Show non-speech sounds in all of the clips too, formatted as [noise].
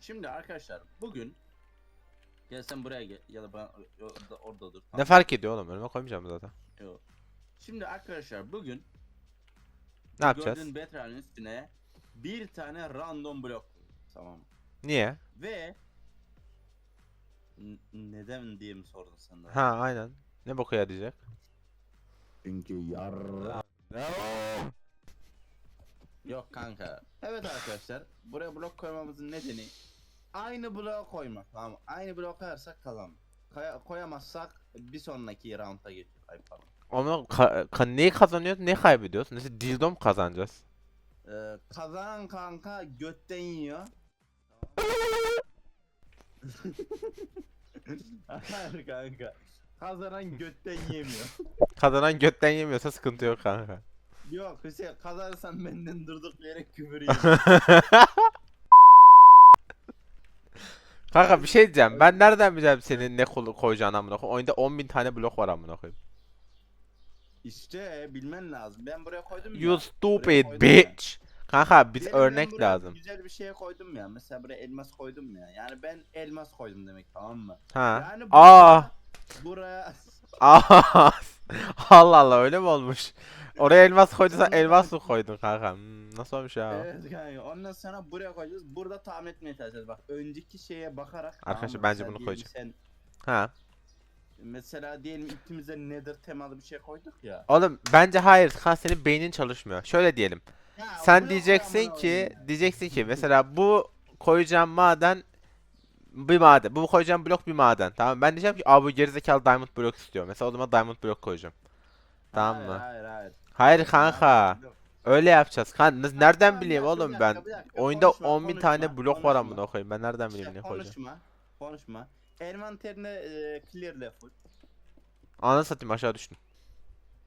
Şimdi arkadaşlar bugün Gel sen buraya gel ya da ben orada, orada dur. Ne fark ediyor oğlum? Önüme koymayacağım zaten. Yok. Şimdi arkadaşlar bugün Ne yapacağız? Golden Betray'ın üstüne bir tane random blok Tamam mı? Niye? Ve N- neden diye mi sordun sen de? Ha aynen. Ne boka yarayacak? Çünkü yar. Yok kanka. Evet arkadaşlar. Buraya blok koymamızın nedeni aynı bloğa koymak. Tamam. Aynı blok koyarsak kazan. Koy- koyamazsak bir sonraki round'a geçiyor. Ay pardon. Onu ka- ka- neyi kazanıyoruz, ne kaybediyoruz? Neyse dildo mu kazanacağız? Ee, kazanan kanka götten yiyor. Hayır kanka. Kazanan götten yemiyor. Kazanan götten yemiyorsa sıkıntı yok kanka. Yok Hüseyin kazanırsan benden durduk yere küfür [laughs] yiyor. Kanka bir şey diyeceğim. Ben nereden bileceğim senin ne kolu koyacağını amına koyayım? Oyunda 10.000 tane blok var amına koyayım. İşte bilmen lazım. Ben buraya koydum ya. You Buraya stupid koydum bitch. Kanka biz Diyelim ben örnek buraya lazım. Güzel bir şey koydum ya. Mesela buraya elmas koydum ya. Yani ben elmas koydum demek tamam mı? Ha. Yani Aa. buraya [laughs] Aa. [laughs] Allah Allah öyle mi olmuş? Oraya elmas koyduysan elmas mı koydun kanka? Hmm, nasıl olmuş ya? o? Evet kanka. Ondan sonra buraya koyacağız. Burada tahmin etmeye çalışacağız. Bak önceki şeye bakarak. Arkadaşlar bence Mesela bunu diyelim koyacağım. Sen, Ha. mesela diyelim ikimize nether temalı bir şey koyduk ya. Oğlum bence hayır. Kan senin beynin çalışmıyor. Şöyle diyelim. Ya, Sen diyeceksin koyamam ki oğlum diyeceksin ki mesela bu koyacağım maden bir maden. Bu koyacağım blok bir maden. Tamam ben diyeceğim ki abi bu gerizekalı diamond blok istiyor. Mesela o zaman diamond blok koyacağım. Tamam Hayır, mı? Hayır hayır. Hayır kanka. Yok. Öyle yapacağız. Kan nereden bir bileyim oğlum ben? dakika. Oyunda Konuşma, 10.000 tane konuşma, blok var konuşma. amına koyayım. Ben nereden bileyim İşte ne koyacağım? konuşma. Konuşma. Envanterine e, clearle full. Ananı satayım aşağı düştüm.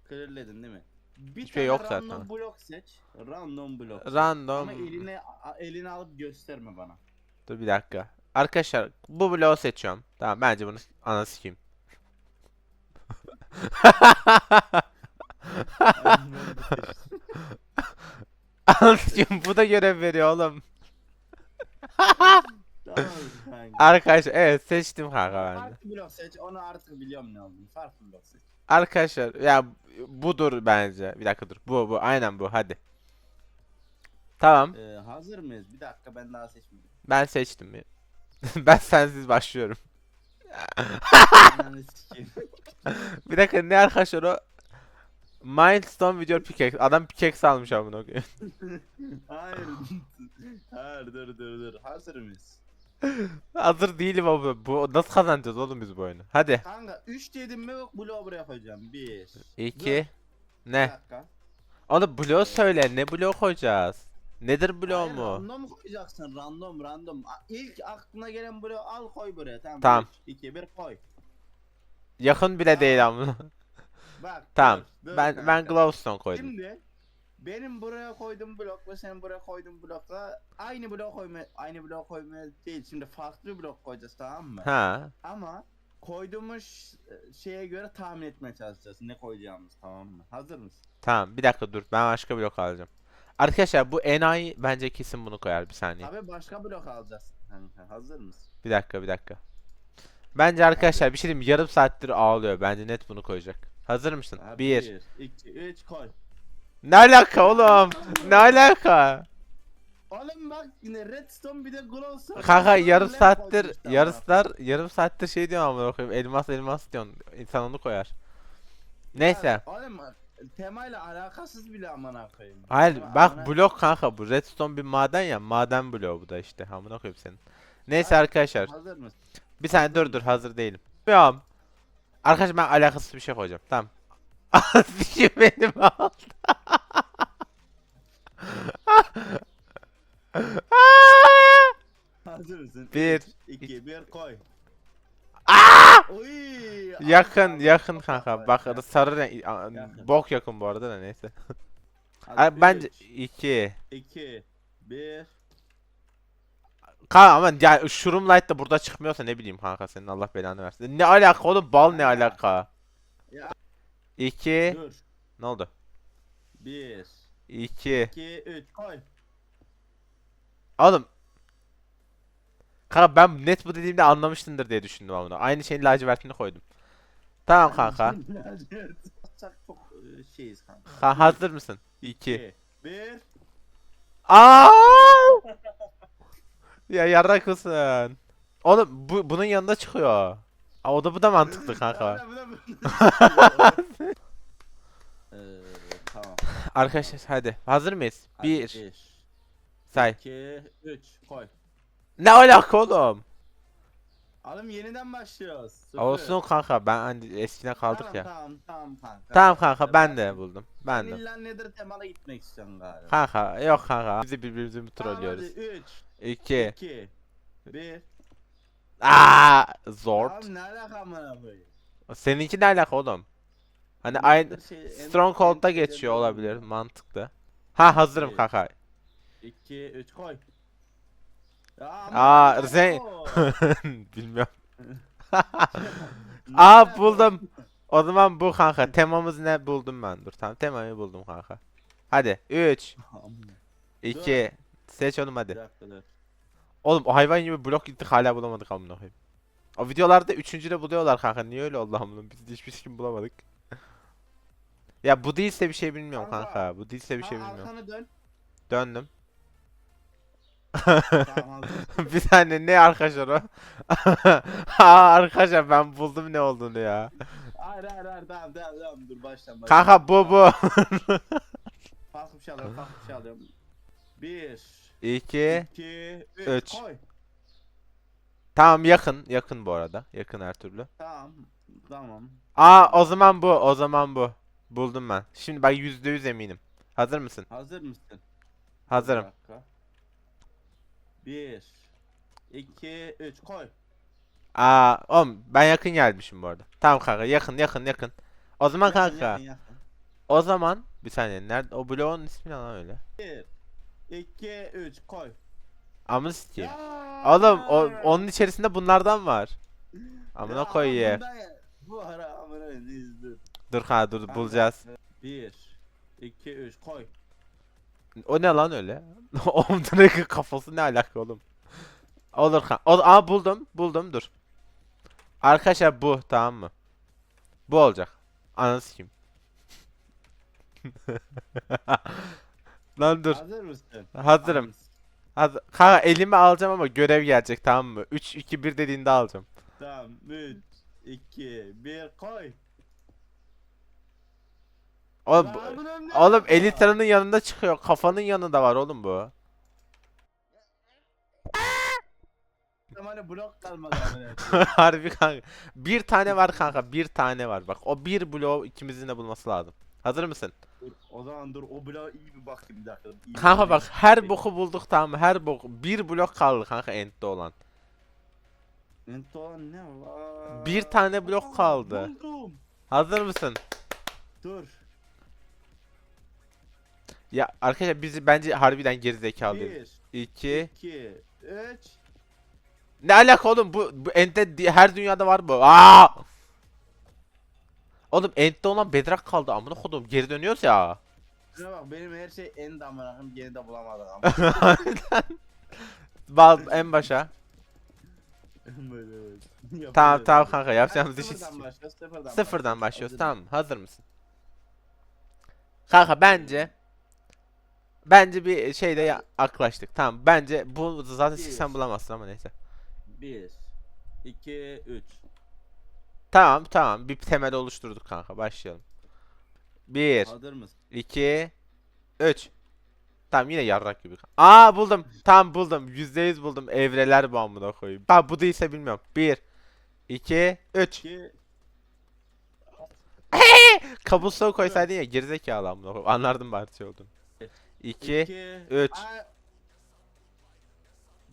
Clearledin değil mi? Bir Hiçbir şey yok random zaten. blok seç. Random blok. Random. Ama eline eline alıp gösterme bana. Dur bir dakika. Arkadaşlar bu bloğu seçiyorum. Tamam bence bunu ananı sikeyim. [laughs] Sikeyim [laughs] bu da görev veriyor oğlum. [laughs] tamam kanka. Arkadaşlar evet seçtim kanka ben de. Farklı blok seç. Onu artık biliyorum ne olduğunu. Farklı blok seç. Arkadaşlar ya budur bence. Bir dakika dur. Bu bu aynen bu hadi. Tamam Ee, hazır mıyız? Bir dakika ben daha seçmedim. ben seçtim. [laughs] ben sensiz başlıyorum. Ananı sikeyim. Bir dakika ne arkadaşlar o? Milestone video pickaxe. Adam pickaxe almış amına koyayım. [laughs] Hayır. Hayır dur dur dur. Hazır mıyız? Hazır değilim abi. Bu nasıl kazanacağız oğlum biz bu oyunu? Hadi. Kanka 3 dedim mi bloğu buraya koyacağım. 1 2 Bir Ne? dakika. Oğlum bloğu söyle. Ne bloğu koyacağız? Nedir bloğu Hayır, mu? Random koyacaksın random random. İlk aklına gelen bloğu al koy buraya tamam. Tamam. 2 1 koy. Yakın bile değil amına. Bak. Tamam. dur, Ben ben kanka. glowstone koydum. Şimdi benim buraya koyduğum blok ve senin buraya koyduğun blokla aynı blok koyma aynı blok koymaya değil. Şimdi farklı blok koyacağız tamam mı? Ha. Ama koyduğumuz e, şeye göre tahmin etmeye çalışacağız ne koyacağımız tamam mı? Hazır mısın? Tamam. Bir dakika dur. Ben başka blok alacağım. Arkadaşlar bu enayi bence kesin bunu koyar bir saniye. Tabii başka blok alacağız. Kanka, hazır mısın? Bir dakika bir dakika. Bence arkadaşlar bir şey diyeyim yarım saattir ağlıyor. Bence net bunu koyacak. Hazır mısın? Ha, 1 2 3 koy. Ne alaka oğlum? Ne alaka? Oğlum bak yine redstone bir de glowstone. Kanka yarım saattir yarıslar yarım saattir şey diyorum amına koyayım. Elmas elmas diyorsun. İnsan onu koyar. Neyse. Ya, Oğlum temayla alakasız bile amına koyayım. Hayır Ama bak amına- blok kanka bu. Redstone bir maden ya. Maden bloğu bu da işte. Amına koyayım senin. Neyse Hayır, arkadaşlar. Hazır mısın? Bir saniye dur dur hazır değilim. Tamam. Arkadaşlar ben alakasız bir şey koyacağım. Tamam. [laughs] Sikim benim aldı. Hazır mısın? Bir, 2 1 koy. Oy! Yakın yakın kanka. Bak sarı renk Yakın. bok yakın bu arada da neyse. Hadi Ay, Bence üç, 2. 2 1 Kanka ama ya Shroom Light da burada çıkmıyorsa ne bileyim kanka senin Allah belanı versin. Ne alaka oğlum bal ne alaka? Ya. 2 dur. Ne oldu? 1 2 2 3 koy. Oğlum Kanka ben net bu dediğimde anlamıştındır diye düşündüm ama. Aynı şeyin lacivertini koydum. Tamam kanka. [laughs] Çok e, şeyiz kanka. Ha, hazır mısın? 2. 2 1 Aa! [laughs] ya yarrak mısın? Oğlum bu bunun yanında çıkıyor. Aa, o da bu da mantıklı [laughs] kanka. Eee [laughs] tamam. Arkadaşlar hadi hazır mıyız? 1 say. 2 3 koy. Ne alaka oğlum? Alım yeniden başlıyoruz. Sıfır. Olsun kanka ben hani eskine kaldık tamam, ya. Tamam tamam kanka. Tamam kanka ben de buldum. Ben de. illa Nether temana gitmek istiyorsun galiba. Kanka yok kanka. Bizi birbirimizi mi trollüyoruz? 3 2 2 1 Aa zor. Tamam ne alaka amına koyayım? Seninki ne alaka oğlum? Hani aynı Nether şey- Stronghold'da geçiyor olabilir mantıklı. Ha hazırım kanka. 2 3 koy. Aa, koyayım. [laughs] Bilmiyorum. [laughs] Aa [laughs] buldum. O zaman bu kanka. Temamız ne buldum ben. Dur tamam temayı buldum kanka. Hadi 3 2 Seç Bir hadi. dakika dur. Oğlum o hayvan gibi blok gittik hala bulamadık amına koyayım. O videolarda üçüncüde buluyorlar kanka. Niye öyle oldu amına? Biz de hiçbir şey bulamadık. Ya bu değilse bir şey bilmiyorum Kanka, kanka. Bu değilse bir şey Ha, bilmiyorum. Arkanı dön. Döndüm. Bir saniye ne arkadaşlar o? [laughs] Aa arkadaşlar ben buldum ne olduğunu ya. Hayır hayır hayır tamam tamam tamam dur baştan baştan. Kanka bu bu. [laughs] Farklı bir şey alıyorum farklı bir şey alıyorum. 1 2 2 üç. 3 koy. Tamam yakın. Yakın bu arada. Yakın her türlü. Tamam. Tamam. Aa o zaman bu. O zaman bu. Buldum ben. Şimdi bak %100 eminim. Hazır mısın? Hazır mısın? Hazırım. 1 2 3 koy. Aa oğlum ben yakın gelmişim bu arada. Tamam kanka yakın yakın yakın. O zaman Yakın, kanka. yakın, yakın. O zaman bir saniye nerede o bloğun ismi ne lan öyle? 1 2 3 koy. Amına sikeyim. Ya! Oğlum o, onun içerisinde bunlardan var. Amına Ya, koyayım. Bu ara amına izdir. Dur kanka dur bulacağız. 1 2 3 koy. O ne lan öyle? [laughs] Direkt kafası ne alaka oğlum? Olur kan. O, aa buldum. Buldum dur. Arkadaşlar bu tamam mı? Bu olacak. Ananı sikeyim. [laughs] Lan dur. Hazır mısın? Hazırım. Ananı s- Haz kanka elime alacağım ama görev gelecek tamam mı? 3 2 1 dediğinde alacağım. Tamam 3 2 1 koy. Oğlum, bu- oğlum alaka? Elytra'nın yanında çıkıyor. Kafanın yanında var oğlum bu. Blok kalmadı amına koyayım. [laughs] Harbi kanka. Bir tane var kanka. Bir tane var. Bak o bir bloğu ikimizin de bulması lazım. Hazır mısın? Dur, o zaman dur o bloğa iyi bir bakayım bir dakika. iyi bir Kanka bak bakayım. her boku bulduk tamam mı? Her bok. Bir blok kaldı kanka end'de olan. Ento ne var? Bir tane blok kaldı. Buldum. Hazır mısın? Dur. Ya arkadaşlar bizi bence harbiden gerizekalıyız. 1 2 2 3 Ne alaka oğlum bu, bu di- her dünyada var bu. Aa! Oğlum end'de olan bedrock kaldı amına kodum geri dönüyoruz ya. Şuna bak benim her şey en damlanakım gene de bulamadık [laughs] ama. Bal en başa. [laughs] Tamam tamam kanka yapacağımız işi Sıfırdan başlıyoruz sıfırdan Sıfırdan başlıyoruz tamam? Hazır mısın? Kanka bence Bence bir şeyde ya- yaklaştık. Tamam bence bu zaten Bir. sen bulamazsın ama neyse. 1 2 3 Tamam tamam bir temel oluşturduk kanka başlayalım. 1 Hazır mısın? 2 3 Tamam yine yarrak gibi. Aa buldum. Tamam buldum. %100 buldum. Evreler bu amına koyayım. Ha bu değilse bilmiyorum. 1 2 3 2 Kabusluğu koysaydın ya gerizekalı amına koyayım. Anlardım bari şey olduğunu. 2 2 üç.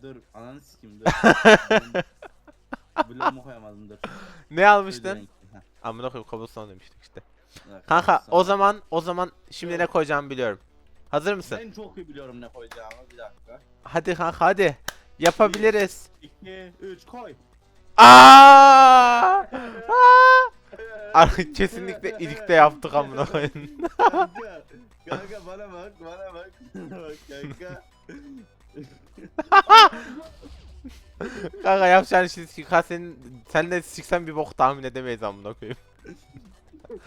Dur ananı sikeyim dur. [laughs] Bloğumu koyamadım dur. Ne almıştın? Renk. Heh, Amına koyayım kabusluğu demiştik işte. bak, Kanka o zaman o zaman şimdi ne koyacağımı biliyorum. Hazır mısın? Ben çok iyi biliyorum ne koyacağımı bir dakika. Hadi kanka hadi. Yapabiliriz. 2 3 koy. Aa! Aa! Ar- Kesinlikle ilikte yaptık amına koyayım. Kanka bana bak bana bak. [laughs] bak kanka. Kanka yapacağın işi sikha senin sen de siksen bir bok tahmin edemeyiz amına koyayım. [laughs]